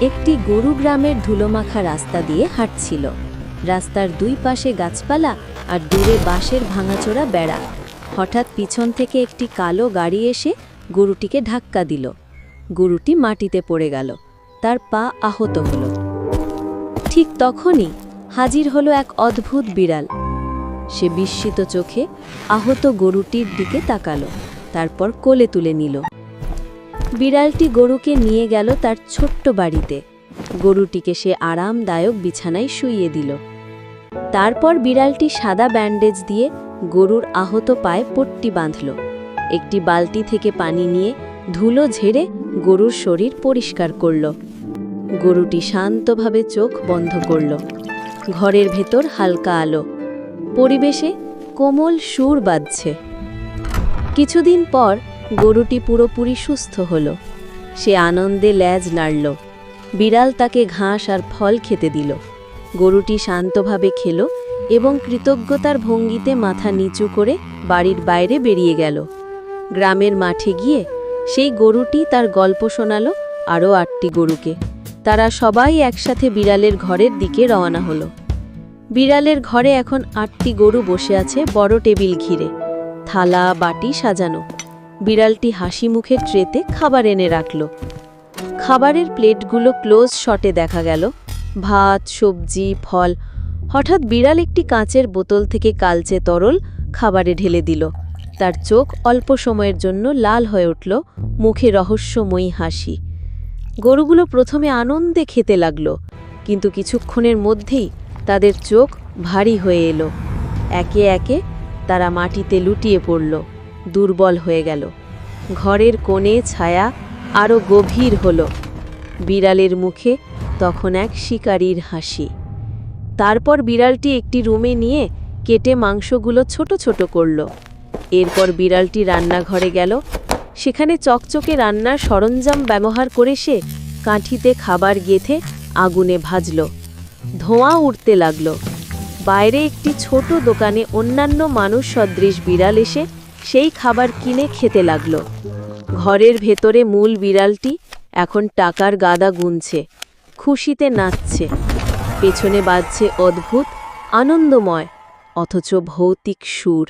একটি গরু গ্রামের ধুলোমাখা রাস্তা দিয়ে হাঁটছিল। রাস্তার দুই পাশে গাছপালা আর দূরে বাঁশের ভাঙাচোরা বেড়া। হঠাৎ পিছন থেকে একটি কালো গাড়ি এসে গরুটিকে ধাক্কা দিল। গরুটি মাটিতে পড়ে গেল। তার পা আহত হল। ঠিক তখনই হাজির হলো এক অদ্ভুত বিড়াল। সে বিস্মিত চোখে আহত গরুটির দিকে তাকালো, তারপর কোলে তুলে নিল। বিড়ালটি গরুকে নিয়ে গেল তার ছোট্ট বাড়িতে। গরুটিকে সে আরামদায়ক বিছানায় শুইয়ে দিল। তারপর বিড়ালটি সাদা ব্যান্ডেজ দিয়ে গরুর আহত পায়ে পট্টি বাঁধল। একটি বালতি থেকে পানি নিয়ে ধুলো ঝেড়ে গরুর শরীর পরিষ্কার করল। গরুটি শান্তভাবে চোখ বন্ধ করল। ঘরের ভেতর হালকা আলো। পরিবেশে কোমল সুর বাজছে। কিছুদিন পর গরুটি পুরোপুরি সুস্থ হল। সে আনন্দে ল্যাজ নাড়ল। বিড়াল তাকে ঘাস আর ফল খেতে দিল। গরুটি শান্তভাবে খেল এবং কৃতজ্ঞতার ভঙ্গিতে মাথা নিচু করে বাড়ির বাইরে বেরিয়ে গেল। গ্রামের মাঠে গিয়ে সেই গরুটি তার গল্প শোনালো আরও আটটি গরুকে। তারা সবাই একসাথে বিড়ালের ঘরের দিকে রওনা হলো। বিড়ালের ঘরে এখন আটটি গরু বসে আছে বড় টেবিল ঘিরে। থালা, বাটি সাজানো। বিড়ালটি হাসি মুখে ট্রেতে খাবার এনে রাখল। খাবারের প্লেটগুলো ক্লোজ শটে দেখা গেল। ভাত, সবজি, ফল। হঠাৎ বিড়াল একটি কাঁচের বোতল থেকে কালচে তরল খাবারে ঢেলে দিল। তার চোখ অল্প সময়ের জন্য লাল হয়ে উঠল, মুখে রহস্যময়ী হাসি। গরুগুলো প্রথমে আনন্দে খেতে লাগল, কিন্তু কিছুক্ষণের মধ্যেই তাদের চোখ ভারী হয়ে এলো। একে একে তারা মাটিতে লুটিয়ে পড়ল। দুর্বল হয়ে গেল। ঘরের কোণে ছায়া আরও গভীর হল। বিড়ালের মুখে তখন এক শিকারীর হাসি। তারপর বিড়ালটি একটি রুমে নিয়ে কেটে মাংসগুলো ছোট ছোট করল। এরপর বিড়ালটি রান্নাঘরে গেল। সেখানে চকচকে রান্নার সরঞ্জাম ব্যবহার করে সে কাঠিতে খাবার গেথে আগুনে ভাজল। ধোঁয়া উঠতে লাগল। বাইরে একটি ছোট দোকানে অন্যান্য মানুষ সদৃশ বিড়াল এসে সেই খাবার কিনে খেতে লাগল। ঘরের ভেতরে মূল বিড়ালটি এখন টাকার গাদা গুনছে, খুশিতে নাচছে। পেছনে বাজছে অদ্ভুত, আনন্দময়, অথচ ভৌতিক সুর।